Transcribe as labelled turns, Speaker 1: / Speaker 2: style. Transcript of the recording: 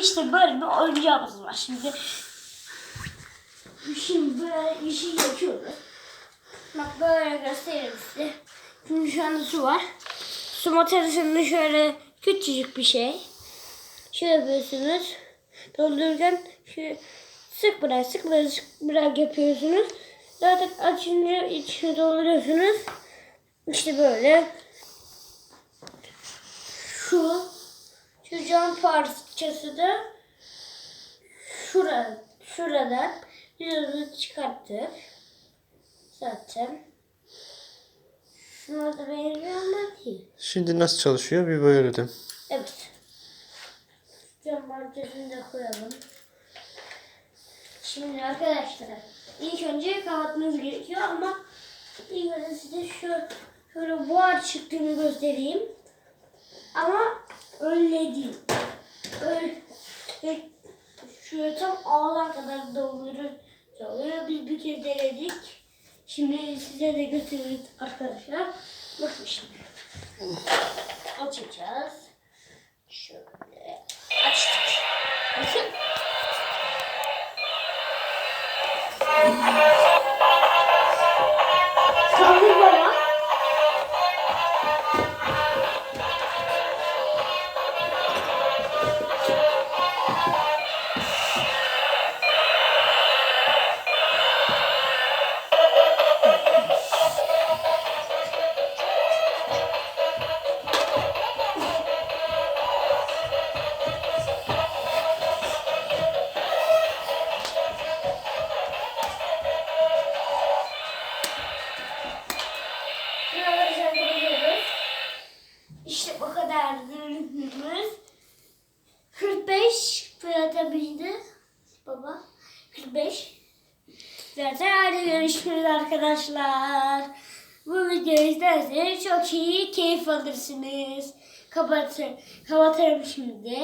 Speaker 1: İşte böyle bir oyuncağımız var. Şimdi Şimdi böyle işi yapıyoruz. Bak böyle göstereyim size. Şimdi şu anda su var. Su matarasında şöyle küçücük bir şey. Şöyle yapıyorsunuz. Doldururken şu sık bırak sık bırak sık bırak yapıyorsunuz. Zaten açınca içine dolduruyorsunuz. İşte böyle. Şu şu cam parçası da şurada şuradan biraz çıkarttık. Zaten. Şuna da benziyor ama değil.
Speaker 2: Şimdi nasıl çalışıyor bir böyle
Speaker 1: Evet. Cam parçasını da koyalım. Şimdi arkadaşlar ilk önce kapatmanız gerekiyor ama ilk önce size şu şöyle buhar çıktığını göstereyim. Ama öyle değil. Öyle, öyle şöyle tam ağlar kadar doldurur. Öyle biz bir kez denedik. Şimdi size de gösteririz arkadaşlar. Bakın şimdi. Açacağız. Şöyle açtık. Bakın. Söndürüyoruz. İşte bu kadar ürünümüz. 45 fırlatabildi baba. 45. Zaten hadi görüşürüz arkadaşlar. Bu videoyu izlerseniz çok iyi keyif alırsınız. Kapatır, kapatırım şimdi.